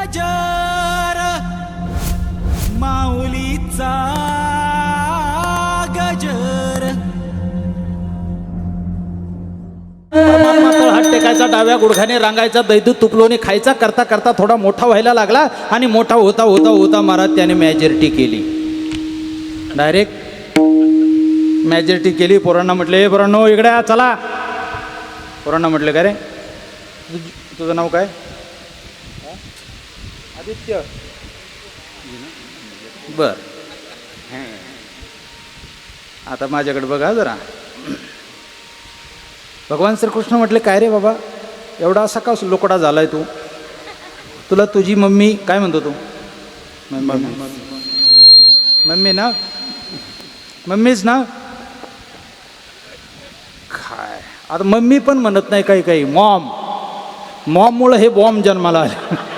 गजर माऊलीचा गजर. परमात्मा टेकायचा डाव्या गुडघ्याने रांगायचा दैदूत तुपलोने खायचा करता करता थोडा मोठा व्हायला लागला आणि मोठा होता होता होता महाराज त्याने मॅजॉरिटी केली. डायरेक्ट मॅजॉरिटी केली पोरांना म्हटले पोरांनो इकडे चला. पोरांना म्हटले का रे? तुझं नाव काय? आदित्य. बर. आता माझ्याकडे बघा जरा. भगवान श्रीकृष्ण म्हटले काय रे बाबा एवढा असा का लोकडा झालाय तू? तुला तुझी मम्मी काय म्हणतो तू? मम्मी मम्मी ना? मम्मीच ना? काय आता मम्मी पण म्हणत नाही काही काही. मॉम. मॉममुळं हे बॉम्ब जन्माला आले.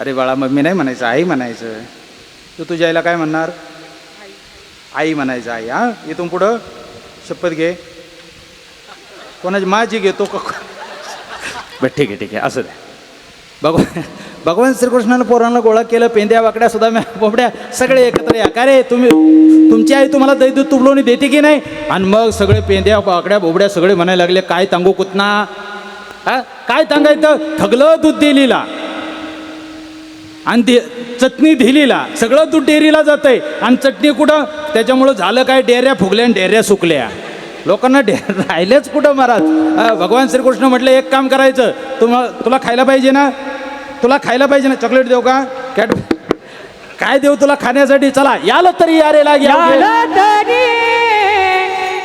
अरे बाळा मम्मी नाही म्हणायचं आई म्हणायचं. तू तुझ्या आईला काय म्हणणार? आई म्हणायचं आई हां? इथून पुढं? शपथ घे. कोणाची माझी घेतो का बरं ठीक आहे ठीक आहे असं द्या भगवान भगवान श्रीकृष्णानं पोरांना गोळा केलं पेंद्या वाकड्या सुद्धा बोबड्या सगळे एकत्र या. का रे तुम्ही तुमची आई तुम्हाला दैदूत तुबलोनी देते की नाही? आणि मग सगळे पेंद्या वाकड्या बोबड्या सगळे म्हणायला लागले काय तांगू कुतना? हा? काय सांगायचं थगलं दूध दिलीला. आणि ते चटणी ढिलीला सगळं दूध डेअरीला आहे आणि चटणी कुठं? त्याच्यामुळं झालं काय? डेऱ्या फुगल्या आणि डेऱ्या सुकल्या. लोकांना डे राहिलेच कुठं महाराज? भगवान श्रीकृष्ण म्हटलं एक काम करायचं तुम्हा तुला खायला पाहिजे ना? तुला खायला पाहिजे ना? चॉकलेट देऊ का? कॅट काय देऊ तुला खाण्यासाठी? चला याला तरी यारे लागे. याला तरी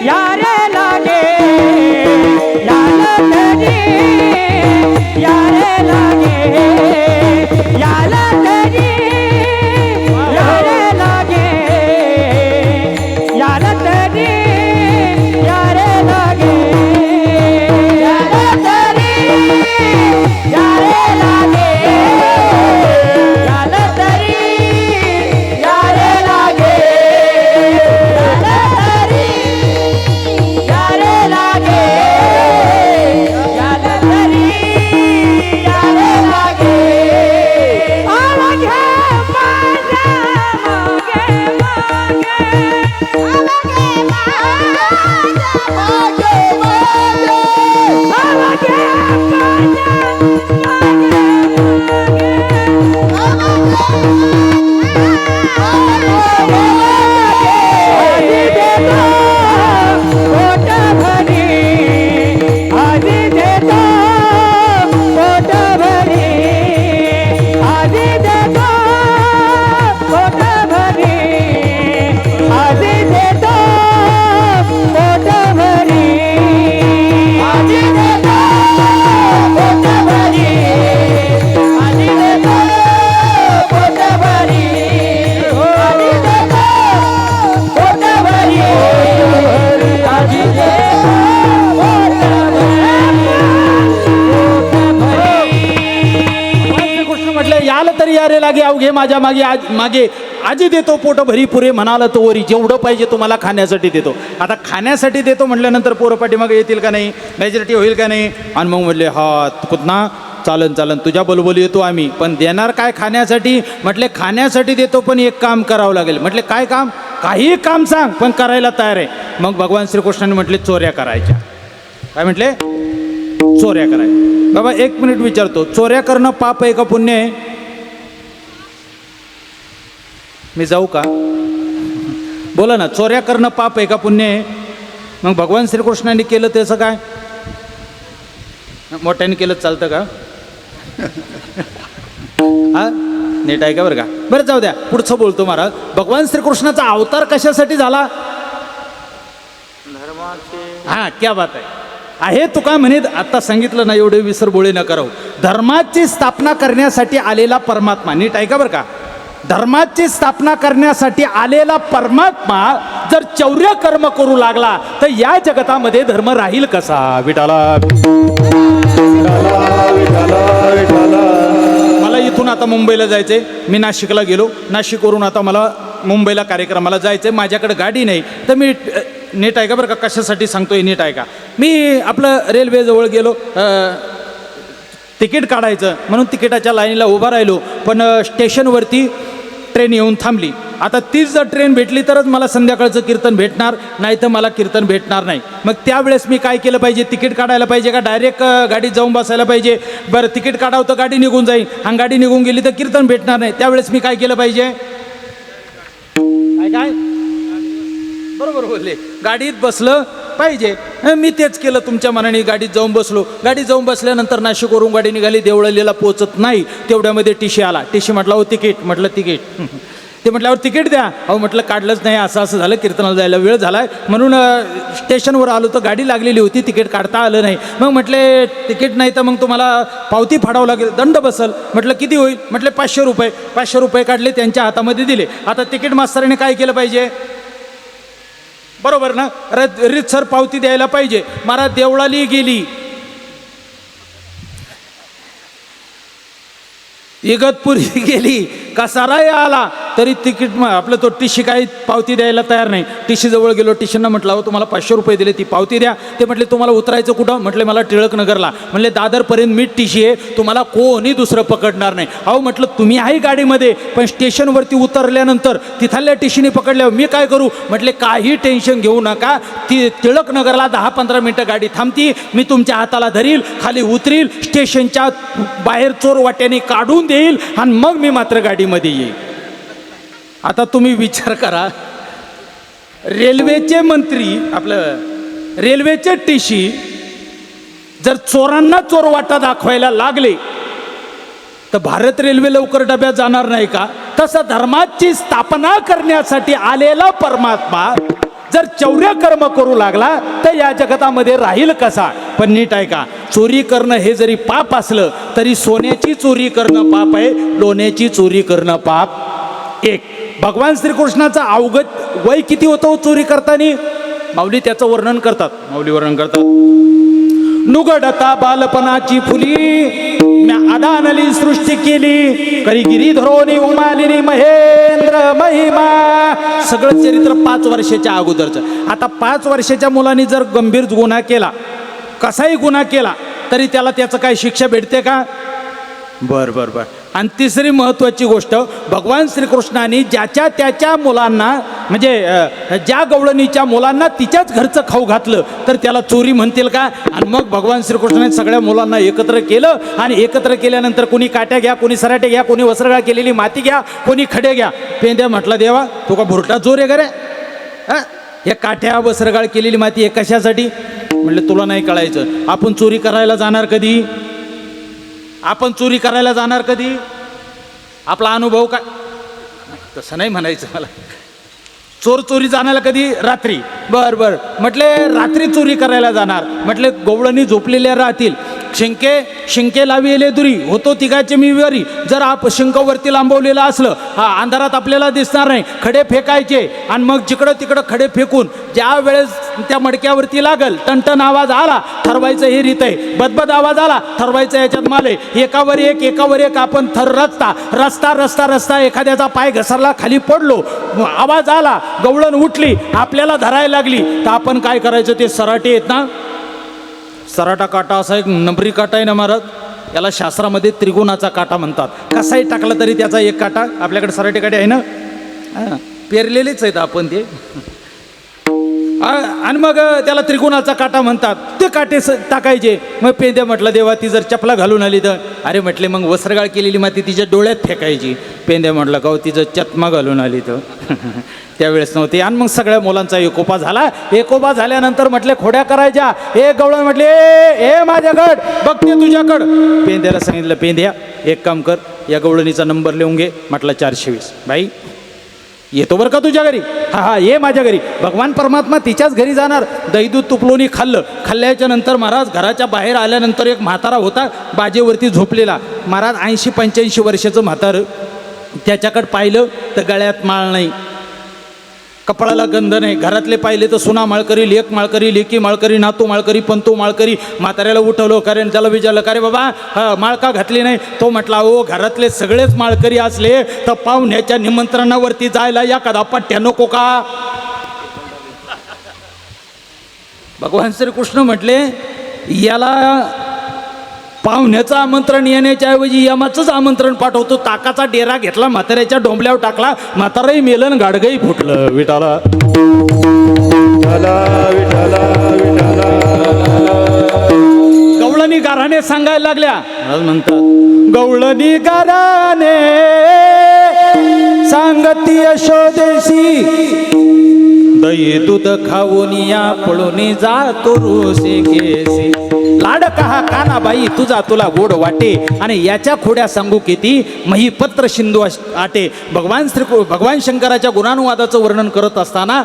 यारे Bye-bye. जाऊ घे माझ्या मागे आज मागे. आजी देतो पोट भरी पुरे म्हणाला तो वरी. जेवढं पाहिजे तुम्हाला खाण्यासाठी देतो. आता खाण्यासाठी देतो म्हटल्यानंतर पोरं पाठीमागे येतील का नाही? मेजॉरिटी होईल का नाही? आणि मग म्हटले हा कुतना चालन चालन. तुझ्या बलबोली येतो आम्ही. पण देणार काय खाण्यासाठी? म्हटले खाण्यासाठी देतो पण एक काम करावं लागेल. म्हटले काय काम? काही काम सांग पण करायला तयार आहे. मग भगवान श्रीकृष्णाने म्हटले चोऱ्या करायच्या. काय म्हटले? चोऱ्या करायच्या. बाबा एक मिनिट विचारतो. चोऱ्या करणं पाप आहे का पुण्य आहे? मी जाऊ का? बोला ना चोऱ्या करणं पाप आहे का पुण्य आहे? मग भगवान श्रीकृष्णाने केलं त्याचं काय? मोठ्याने केलं चालतं का? हा? नीट आहे का बरं का? बरं जाऊ द्या. पुढचं बोलतो महाराज. भगवान श्रीकृष्णाचा अवतार कशासाठी झाला? हा क्या बात आहे. आहे तुका म्हणे आता सांगितलं ना एवढे विसरबोळे न करावं धर्माची स्थापना करण्यासाठी आलेला परमात्मा. नीट आहे का बरं का? धर्माची स्थापना करण्यासाठी आलेला परमात्मा जर चौर्य कर्म करू लागला तर या जगतामध्ये धर्म राहील कसा? विटाला मला इथून आता मुंबईला जायचंय. मी नाशिकला गेलो. नाशिकवरून आता मला मुंबईला कार्यक्रमाला जायचं आहे माझ्याकडे गाडी नाही. तर मी नीट आहे का बरं का? कशासाठी सांगतोय नीट आहे का? मी आपलं रेल्वेजवळ गेलो. तिकीट काढायचं. म्हणून तिकिटाच्या लाईनीला उभा राहिलो. पण स्टेशनवरती ट्रेन येऊन थांबली. आता तीच जर ट्रेन भेटली तरच मला संध्याकाळचं कीर्तन भेटणार नाही तर मला कीर्तन भेटणार नाही. मग त्यावेळेस मी काय केलं पाहिजे? तिकीट काढायला पाहिजे का? डायरेक्ट गाडीत जाऊन बसायला पाहिजे? बरं तिकीट काढावं तर गाडी निघून जाईल. आणि गाडी निघून गेली तर कीर्तन भेटणार नाही. त्यावेळेस मी काय केलं पाहिजे? काय काय? बरोबर बोलले. गाडीत बसलं पाहिजे. मी तेच केलं तुमच्या मनाने गाडीत जाऊन बसलो. गाडीत जाऊन बसल्यानंतर नाशिकवरून गाडी निघाली देवळलीला पोचत नाही. तेवढ्यामध्ये टीशी आला. टीशी म्हटलं हो तिकीट. म्हटलं तिकीट. ते म्हटल्यावर तिकीट द्या. अहो म्हटलं काढलंच नाही असं असं झालं कीर्तनाला जायला वेळ झाला म्हणून स्टेशनवर आलो तर गाडी लागलेली होती तिकीट काढता आलं नाही. मग म्हटले तिकीट नाही तर मग तुम्हाला पावती फाडावं लागेल. दंड बसल. म्हटलं किती होईल? म्हटले पाचशे रुपये. पाचशे रुपये काढले त्यांच्या हातामध्ये दिले. आता तिकीट मास्तराने काय केलं पाहिजे? बरोबर ना? रत रितसर पावती द्यायला पाहिजे. मला देवळाली गेली. इगतपुरी गेली. का आला तरी तिकीट मग आपलं तो टिशी काही पावती द्यायला तयार नाही. टिशीजवळ गेलो टिशींना म्हटलं अहो तुम्हाला पाचशे रुपये दिले ती पावती द्या. ते म्हटले तुम्हाला उतरायचं कुठं? म्हटले मला टिळक नगरला. म्हणले दादरपर्यंत मी टिशी आहे तुम्हाला कोणी दुसरं पकडणार नाही. अहो म्हटलं तुम्ही आहे गाडीमध्ये पण स्टेशनवरती उतरल्यानंतर तिथल्या टिशीने पकडल्यावर मी काय करू? म्हटले काही टेन्शन घेऊ नका. ती टिळक नगरला दहा पंधरा मिनटं गाडी थांबती मी तुमच्या हाताला धरील खाली उतरील स्टेशनच्या बाहेर चोर वाट्याने काढून देईल आणि मग मी मात्र गाडी गाडीमध्ये येईल आता तुम्ही विचार करा. रेल्वेचे मंत्री आपलं रेल्वेचे टीशी जर चोरांना चोरवाटा दाखवायला लागले तर भारत रेल्वे लवकर डब्यात जाणार नाही का? तसं धर्माची स्थापना करण्यासाठी आलेला परमात्मा जर चौर्य कर्म करू लागला तर या जगतामध्ये राहील कसा? पण नीट आहे का चोरी करणं हे जरी पाप असलं तरी सोन्याची चोरी करणं पाप आहे लोण्याची चोरी करणं पाप एक. भगवान श्रीकृष्णाचं अवगत वय किती होतं हो चोरी करताना? माऊली त्याचं वर्णन करतात. माऊली वर्णन करतात. नुगडता बालपणाची फुली. म्या अदानली सृष्टी केली. करी गिरी धरोनी उमालिनी महेंद्र महिमा. सगळं चरित्र पाच वर्षाच्या अगोदरचं. आता पाच वर्षाच्या मुलांनी जर गंभीर गुन्हा केला कसाही गुन्हा केला तरी त्याला त्याचं काय शिक्षा भेटते का? बर बर बर. आणि तिसरी महत्त्वाची गोष्ट भगवान श्रीकृष्णाने ज्याच्या त्याच्या मुलांना म्हणजे ज्या गवळणीच्या मुलांना तिच्याच घरचं खाऊ घातलं तर त्याला चोरी म्हणतील का? आणि मग भगवान श्रीकृष्णाने सगळ्या मुलांना एकत्र केलं आणि एकत्र केल्यानंतर कोणी काट्या घ्या कोणी सराटे घ्या कोणी वसरगाळ केलेली माती घ्या कोणी खडे घ्या. पेंद्या म्हटलं देवा तुका का भुरटा जोर आहे रे? हा? या काठ्या वसरगाळ केलेली माती हे कशासाठी? म्हणलं तुला नाही कळायचं. आपण चोरी करायला जाणार कधी? आपण चोरी करायला जाणार कधी? आपला अनुभव काय? तसं नाही म्हणायचं मला. चोर चोरी जाण्याला कधी? रात्री. बर बर. म्हटले रात्री चोरी करायला जाणार. म्हटले गोवळणी झोपलेल्या राहतील. शिंके शिंके लाविले दुरी. होतो तिघाचे मी वरी जर आप शिंक वरती लांबवलेलं असलं हा अंधारात आपल्याला दिसणार नाही. खडे फेकायचे. आणि मग जिकडं तिकडं खडे फेकून ज्या वेळेस त्या मडक्यावरती लागल. टणटण आवाज आला ठरवायचं हे रीत आहे बदबद आवाज आला ठरवायचं याच्यात माले एकावर एक एकावर एक आपण थर रस्ता रस्ता रस्ता रस्ता एखाद्याचा पाय घसरला खाली पडलो. आवाज आला गवळण उठली आपल्याला धरायला लागली. तर आपण काय करायचं ते सराटे आहेत ना? सराटा काटा असा एक नंबरी काटा आहे ना महाराज? याला शास्त्रामध्ये त्रिगुणाचा काटा म्हणतात. कसाही टाकला तरी त्याचा एक काटा. आपल्याकडे सराटे काटे आहे ना? पेरलेलेच आहेत आपण ते. आणि मग त्याला त्रिकोणाचा काटा म्हणतात. ते काटे स टाकायचे. मग पेंद्या म्हटलं देवा ती जर चपला घालून आली तर? अरे म्हटले मग वस्त्रगाळ केलेली माती तिच्या डोळ्यात फेकायची. पेंद्या म्हटलं का हो तिचं चत्मा घालून आली तर? त्यावेळेस नव्हती. आणि मग सगळ्या मुलांचा एकोपा झाला. एकोपा झाल्यानंतर म्हटले खोड्या करायच्या. हे गवळण म्हटले ए ए माझ्याकड बघते तुझ्याकड. पेंद्याला सांगितलं पेंद्या एक काम कर या गवळणीचा नंबर लिहून घे. म्हटलं चारशे वीस. बाई येतो बरं का तुझ्या घरी? हा हा ये माझ्या घरी. भगवान परमात्मा तिच्याच घरी जाणार. दहीदूध तुपलोनी खाल्लं. खाल्ल्याच्या नंतर महाराज घराच्या बाहेर आल्यानंतर एक म्हातारा होता बाजेवरती झोपलेला. महाराज ऐंशी पंच्याऐंशी वर्षाचं म्हातारं. त्याच्याकडं पाहिलं तर गळ्यात माळ नाही. कपाळाला गंध नाही. घरातले पाहिले तर सुना माळकरी लेख माळकरी लेकी माळकरी नातू माळकरी पंतू माळकरी. म्हाताऱ्याला उठवलं कारण त्याला विचारलं का रे बाबा हा माळका घातली नाही? तो म्हटला ओ घरातले सगळेच माळकरी असले तर पाहुण्याच्या निमंत्रणावरती जायला या कदा पट्ट्या नको का? भगवान श्रीकृष्ण म्हटले याला पाहुण्याचं आमंत्रण येण्याच्या ऐवजी यमाचंच आमंत्रण पाठवतो. ताकाचा डेरा घेतला म्हाताऱ्याच्या डोंबल्यावर टाकला म्हाताराही मेलन गाडगही फुटलं. विटाला गवळणी गाराने सांगायला लागल्या. म्हणतात गवळणी गाराने सांगती यशोदेशी दही दूध खाऊन या पळून जातो रोसे केसी लाडका हा काना बाई तुझा तुला गोड वाटे. आणि याच्या खोड्या सांगू किती? मही पत्र शिंदू आटे. भगवान श्री भगवान शंकराच्या गुणानुवादाचं वर्णन करत असताना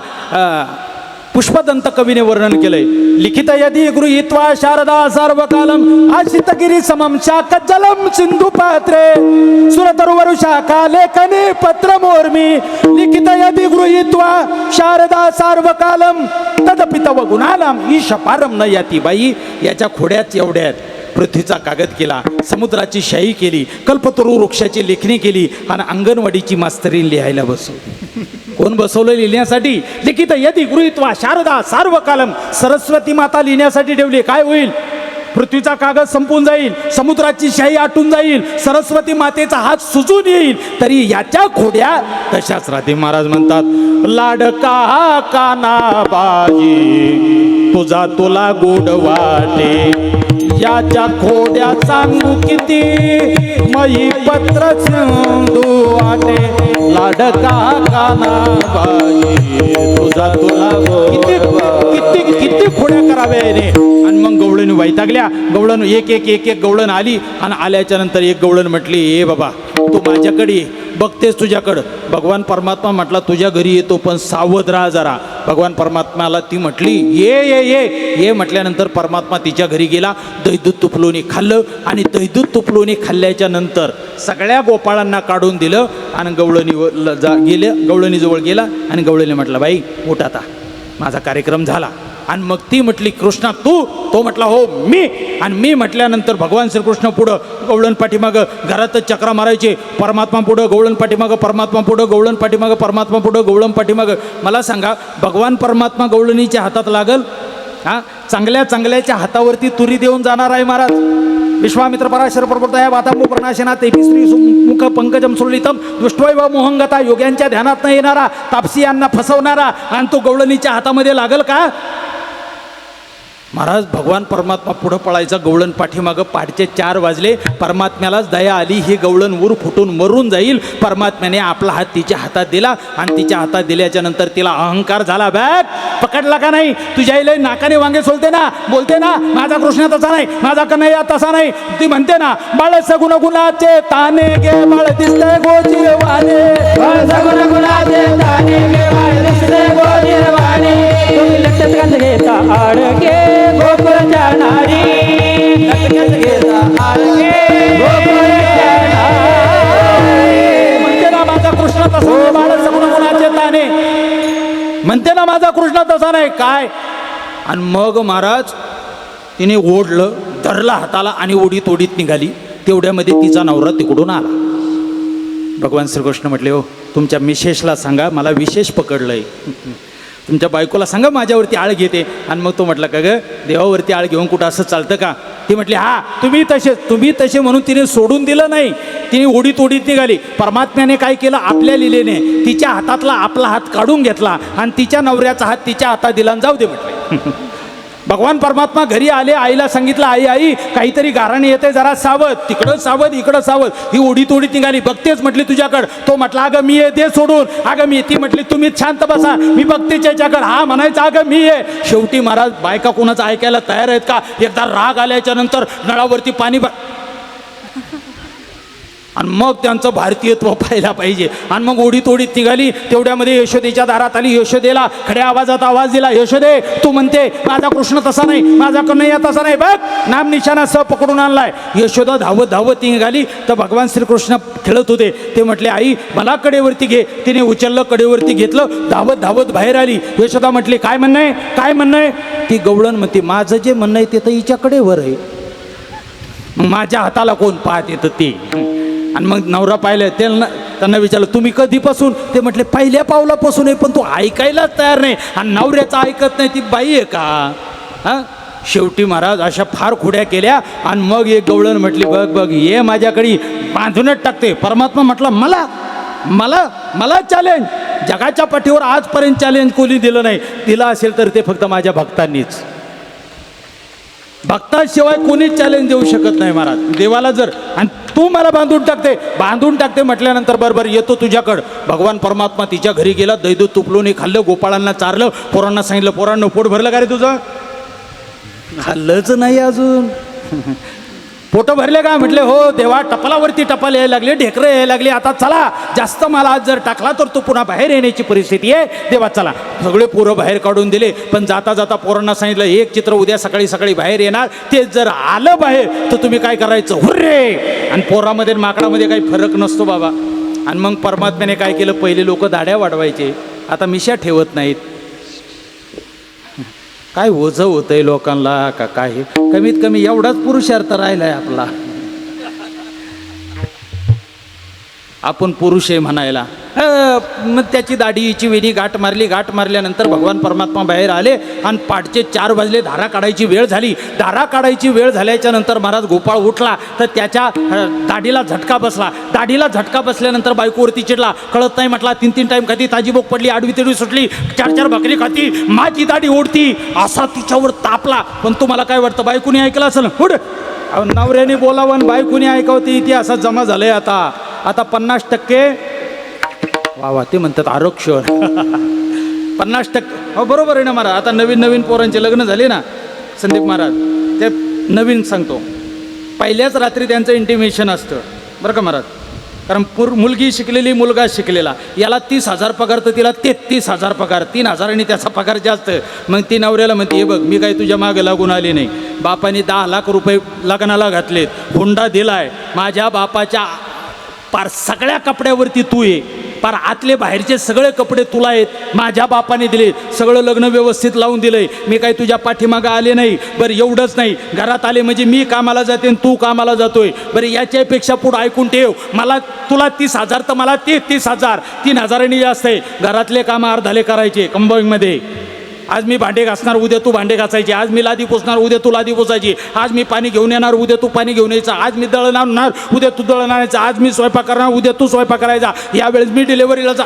पुष्पदंत कवीने वर्णन केलंय. लिखित यदी गृहीत्वा शारदा सार्वकालम आशितगिरी समम शाकजलम सिंधू पात्रे। सुरतरुवरु शाखा लेखने पत्र मोर्मी लिखित यदी गृहीत्वा शारदा सार्वकालम तदपित तव गुणालम ईश पारम न याती बाई याच्या खोड्यात एवढ्यात. पृथ्वीचा कागद केला समुद्राची शाही केली कल्पतरू वृक्षाची लेखणी केली आणि अंगणवाडीची मास्तरी लिहायला बसवली कोण बसवलं लिहिण्यासाठी? लिखित यदी गृहीत्वा शारदा सार्वकालम सरस्वती माता लिहिण्यासाठी ठेवली. काय होईल? पृथ्वीचा कागद संपून जाईल समुद्राची शाही आटून जाईल सरस्वती मातेचा हात सुजून येईल. तरी याच्या खोड्या तशाच राहते महाराज म्हणतात. लाडका काना बाजी तुझा तुला गोड वाटे. याच्या खोड्या सांगू किती? मई पत्र सिंधू वाटे. लाडका काना बाई तुझा तुला किती किती किती खोड्या मग गवळण वैतागल्या. गवळण एक एक एक एक गवळण आली आणि आल्याच्यानंतर एक गवळण म्हटली ए बाबा तू माझ्याकडे ये. बघतेस तुझ्याकडं. भगवान परमात्मा म्हटला तुझ्या घरी येतो पण सावध राहा जरा. भगवान परमात्माला ती म्हटली ये ये ये. ये म्हटल्यानंतर परमात्मा तिच्या घरी गेला दैदूत तुपलोनी खाल्लं आणि दैदूत तुपलोनी खाल्ल्याच्या नंतर सगळ्या गोपाळांना काढून दिलं आणि गवळणी गेलं जा गवळणीजवळ गेला आणि गवळणी म्हटलं बाई उठ आता माझा कार्यक्रम झाला. आणि मग ती म्हटली कृष्णा तू तो म्हटला हो मी. आणि मी म्हटल्यानंतर भगवान श्रीकृष्ण पुढं गवळण पाठीमागं घरातच चक्रा मारायचे. परमात्मा पुढं गवळण पाठीमागं परमात्मा पुढं गवळण पाठीमागं परमात्मा पुढं गवळण पाठीमागं. मला सांगा भगवान परमात्मा गवळणीच्या हातात लागल? हा? चांगल्या चांगल्याच्या हातावरती तुरी देऊन जाणार आहे महाराज. विश्वामित्र पराशर पर्वतया वातांबू प्रणाशना तेपी श्री मुख पंकजम सुरलितम. दृष्टवैव मोहंगता योग्यांच्या ध्यानात न येणारा तापसियांना फसवणारा आणि तो गवळणीच्या हातामध्ये लागल का? महाराज भगवान परमात्मा पुढं पळायचा गवळण पाठीमागं पाठचे चार वाजले. परमात्म्यालाच दया आली ही गवळण ऊर फुटून मरून जाईल. परमात्म्याने आपला हात तिच्या हातात दिला आणि तिच्या हातात दिल्याच्या नंतर तिला अहंकार झाला. बॅग पकडला का नाही? तुझ्या आईला नाकाने वांगे सोलते ना? बोलते ना माझा कृष्ण तसा नाही माझा कन्हैया तसा नाही. ती म्हणते ना बाळ सगुण गुणाचे ताने गे बाळ दिसते बाळ सगुण गुणाचे ताने गे बाळ दिसते गोजीरवाणे. तुम्ही लक्षात कसं घेता आडगे गोकुळच्या माझा बाळ ताने म्हणते ना माझा कृष्ण तसा नाही. काय? आणि मग महाराज तिने ओढलं धरला हाताला आणि ओढीत ओढीत निघाली. तेवढ्यामध्ये तिचा नवरा तिकडून आला. भगवान श्रीकृष्ण म्हटले हो तुमच्या मिशेषला सांगा मला विशेष पकडलंय. तुमच्या बायकोला सांगा माझ्यावरती आळ घेते. आणि मग तो म्हटला का ग देवावरती आळ घेऊन कुठं असं चालतं का? ती म्हटली हा तुम्ही तसे तुम्ही तसे म्हणून तिने सोडून दिलं नाही. तिने ओढीत ओढीत निघाली. परमात्म्याने काय केलं? आपल्या लिलेने तिच्या हातातला आपला हात काढून घेतला आणि तिच्या नवऱ्याचा हात तिच्या हातात दिला आणि जाऊ दे म्हटले. भगवान परमात्मा घरी आले आईला सांगितलं आई आई काहीतरी गाराणे येते जरा सावध तिकडं सावध इकडं सावध. ही उडी तोडी निघाली. बघतेच म्हटली तुझ्याकडं. तो म्हटला अगं मी येते सोडून. अगं मी ती म्हटली तुम्ही शांत बसा. मी बघते याच्याकडं हा म्हणायचा अगं मी ये शेवटी महाराज बायका कोणाचं ऐकायला तयार आहेत का? एकदा राग आल्याच्यानंतर नळावरती पाणी भर आणि मग त्यांचं भारतीयत्व पाहायला पाहिजे. आणि मग ओढीत ओढीत निघाली तेवढ्यामध्ये यशोदेच्या दारात आली. यशोदेला खड्या आवाजात आवाज दिला यशोदे तू म्हणते माझा कृष्ण तसा नाही माझा कन्हैया तसा नाही बघ नाम निशाणा स पकडून आणलाय. यशोदा धावत धावत ती निघाली. तर भगवान श्रीकृष्ण खेळत होते. ते म्हटले आई मला कडेवरती घे. तिने उचललं कडेवरती घेतलं धावत धावत बाहेर आली. यशोदा म्हटली काय म्हणणं आहे? काय म्हणणं आहे? ती गवळण म्हणते माझं जे म्हणणं आहे ते तर हिच्या कडेवर आहे. माझ्या हाताला कोण पाहत येतं ते? आणि मग नवरा पाहिलं त्यांना त्यांना विचारलं तुम्ही कधीपासून ते म्हटले पहिल्या पावलापासून आहे पण तू ऐकायलाच तयार नाही आणि नवऱ्याचं ऐकत नाही ती बाई आहे का? हां? शेवटी महाराज अशा फार खुड्या केल्या आणि मग एक गवळण म्हटली बघ बघ ये माझ्याकडे बांधूनच टाकते. परमात्मा म्हटला मला मला मला चॅलेंज जगाच्या पाठीवर आजपर्यंत चॅलेंज कोणी दिलं नाही. दिलं असेल तर ते फक्त माझ्या भक्तांनीच. भक्ताशिवाय कोणीच चॅलेंज देऊ शकत नाही महाराज. देवाला जर आणि तू मला बांधून टाकते. बांधून टाकते म्हटल्यानंतर बरोबर येतो तुझ्याकडं. भगवान परमात्मा तिच्या घरी गेला दैदूत तुपलून खाल्लं गोपाळांना चारलं पोरांना सांगितलं पोरांना पोट भरलं का रे तुझं? खाल्लंच नाही अजून. पोटं भरले का? म्हटले हो देवा टपालावरती टपाल यायला लागले ढेकरं यायला लागले. आता चला जास्त मला जर टाकला तर तो पुन्हा बाहेर येण्याची परिस्थिती आहे. देवा चला. सगळे पोरं बाहेर काढून दिले पण जाता जाता पोरांना सांगितलं एक चित्र उद्या सकाळी सकाळी बाहेर येणार. ते जर आलं बाहेर तर तुम्ही काय करायचं? हुर्रे! आणि पोरामध्ये माकडामध्ये काही फरक नसतो बाबा. आणि मग परमात्म्याने काय केलं? पहिले लोक दाड्या वाढवायचे. आता मिशा ठेवत नाहीत. काय ओझं होतंय लोकांना का काय कमीत कमी एवढाच पुरुषार्थ राहिलाय आपला. आपण पुरुष आहे म्हणायला. मग त्याची दाढीची वेणी गाठ मारली गाठ मारल्यानंतर भगवान परमात्मा बाहेर आले आणि पाठचे चार वाजले धारा काढायची वेळ झाली. धारा काढायची वेळ झाल्याच्यानंतर महाराज गोपाळ उठला तर त्याच्या दाढीला झटका बसला. दाढीला झटका बसल्यानंतर बायकोवरती चिडला. कळत नाही म्हटला तीन तीन टाईम खाती ताजी बोक पडली आडवी तिडवी सुटली चार चार भाकरी खाती माझी दाढी ओढती. असा तिच्यावर तापला. पण तुम्हाला काय वाटतं बायकोनी ऐकलं असेल? उड नवऱ्याने बोलावं बायकोनी ऐकावं ते जमा झालंय आता. आता पन्नास टक्के वा वा ते म्हणतात आरक्षण. पन्नास टक्के. हो बरोबर आहे ना महाराज. आता नवीन नवीन पोरांचे लग्न झाले ना संदीप महाराज ते नवीन सांगतो. पहिल्याच रात्री त्यांचं इंटिमेशन असतं. बरं का महाराज? कारण पूर मुलगी शिकलेली मुलगा शिकलेला. याला तीस हजार पगार तर तिला तेहतीस हजार पगार. तीन हजारांनी त्याचा पगार जास्त. मग ती नवऱ्याला म्हणते हे बघ मी काही तुझ्या मागे लागून आली नाही. बापाने दहा लाख रुपये लग्नाला घातलेत. हुंडा दिलाय. माझ्या बापाच्या पार सगळ्या कपड्यावरती तू ये. पार आतले बाहेरचे सगळे कपडे तुला आहेत माझ्या बापाने दिले. सगळं लग्न व्यवस्थित लावून दिलंय. मी काही तुझ्या पाठीमागं आले नाही. बरं एवढंच नाही. घरात आले म्हणजे मी कामाला जाते आणि तू कामाला जातोय. बरं याच्यापेक्षा पुढं ऐकून ठेव. मला तुला तीस हजार तर मला ते तीस हजार. तीन हजारांनी जास्त आहे. घरातले कामं अर्धाले करायचे. कंबाईंगमध्ये आज मी भांडे घासणार उद्या तू भांडे घासायची. आज मी लादी पोचणार उद्या तू लादी पोचायची आज मी पाणी घेऊन येणार उद्या तू पाणी घेऊन यायचं. आज मी दळण आणणार उद्या तू दळण आणायचं. आज मी स्वयंपाक करणार उद्या तू स्वयंपाक करायचा. यावेळेस मी डिलेवरीला जा.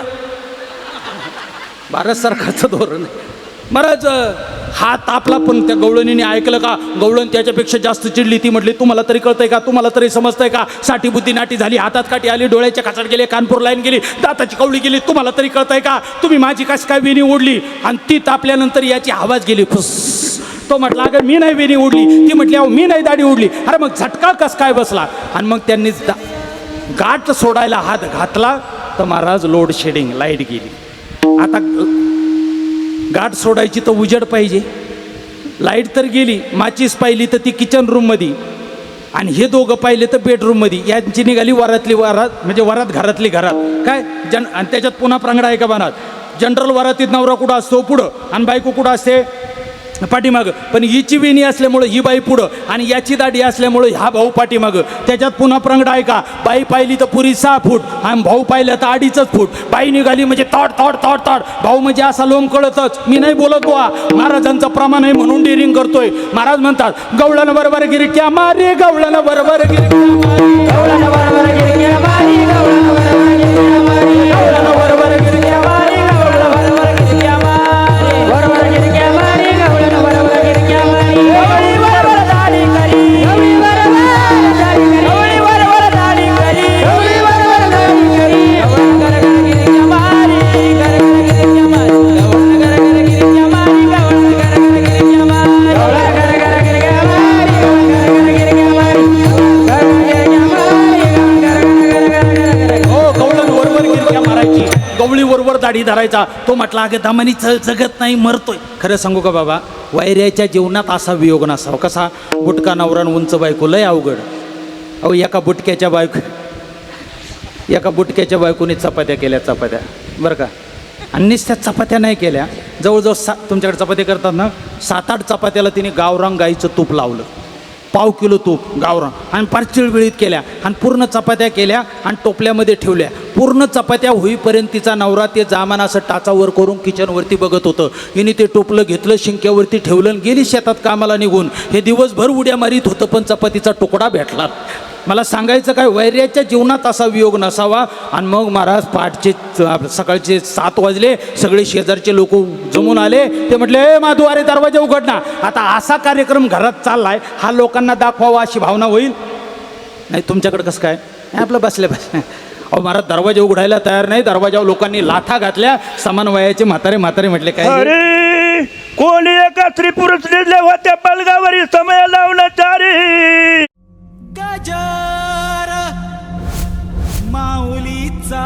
भारत सरकारचं धोरण आहे. महाराज हा तापला पण त्या गवळणीने ऐकलं का? गवळण त्याच्यापेक्षा जास्त चिडली. ती म्हटली तुम्हाला तरी कळतंय का? तुम्हाला तरी समजतंय का? साठी बुद्धी नाटी झाली हातात काठी आली डोळ्याच्या काचड गेले कानपूर लाईन गेली दाताची कवळी गेली. तुम्हाला तरी कळतंय का? तुम्ही माझी कशी काय विणी ओढली? आणि ती तापल्यानंतर याची आवाज गेली फुस. तो म्हटला अगं मी नाही विणी ओढली. ती म्हटली अहो मी नाही दाढी ओढली. अरे मग झटका कस काय बसला? आणि मग त्यांनी गाठ सोडायला हात घातला तर महाराज लोड शेडिंग लाइट गेली. आता गाठ सोडायची तर उजेड पाहिजे. लाइट तर गेली माचीस पाहिली तर ती किचन रूममध्ये आणि हे दोघं पाहिले तर बेडरूममध्ये यांची निघाली वरातली वरात म्हणजे वरात घरातली घरात. काय? जन आणि त्याच्यात पुन्हा प्रांगडा आहे का बनात जनरल वरातीत नवरा कुठं असतो? पुढं. आणि बायको कुठं असते? पाठीमागं. पण हिची विणी असल्यामुळं ही बाई पुढं आणि याची दाढी असल्यामुळं हा भाऊ पाठीमागं. त्याच्यात पुन्हा प्रंगड आहे का? बाई पाहिली तर पुरी सहा फूट आणि भाऊ पाहिलं तर अडीचच फूट. बाई निघाली म्हणजे तॉड तॉड तॉड तॉड. भाऊ म्हणजे असा लोम कळतच. मी नाही बोलत बुवा. महाराजांचं प्रमाण आहे म्हणून डिरिंग करतोय. महाराज म्हणतात गवळण बरोबर गिरक्या मारे गवळण बरोबर गिरी मारे गवळण बरोबर दाढी धरायचा. तो म्हटला अगं दमानी चल जगत नाही मरतोय. खरं सांगू का बाबा? वैऱ्याच्या जीवनात असा वियोग नसावा. कसा? बुटका नवरान उंच बायको लय अवघड. अहो एका बुटक्याच्या बायको एका बुटक्याच्या बायकोने चपात्या केल्या चपात्या. बरं का? आणि नुसत्या चपात्या नाही केल्या. जवळजवळ सा तुमच्याकडे चपात्या करतात ना? सात आठ चपात्याला तिने गावरांग गाईचं तूप लावलं. पाव किलो तूप गावरान. आणि पार चिळबिळीत केल्या आणि पूर्ण चपात्या केल्या आणि टोपल्यामध्ये ठेवल्या. पूर्ण चपात्या होईपर्यंत तिचा नवरा ते जामान असं टाचावर करून किचनवरती बघत होतं. हिने ते टोपलं घेतलं शिंक्यावरती ठेवलं आणि गेली शेतात कामाला निघून. हे दिवसभर उड्या मारीत होतं पण चपातीचा तुकडा भेटला. मला सांगायचं काय वैर्याच्या जीवनात असा वियोग नसावा. आणि मग महाराज पहाटचे सकाळचे सात वाजले सगळे शेजारचे लोक जमून आले. ते म्हटले ए माधू अरे दरवाजा उघड ना. आता असा कार्यक्रम घरात चाललाय हा लोकांना दाखवावा अशी भावना होईल? नाही तुमच्याकडे कसं काय? आपलं बसले बस अहो महाराज दरवाजा उघडायला तयार नाही. दरवाजावर लोकांनी लाथा घातल्या. समान वयाचे म्हातारे म्हातारे म्हटले काय अरे कोणी एका स्त्री पुरुष निर्णय होत्या पलगावरी समय लावण्याचारी गजर. माऊलीचा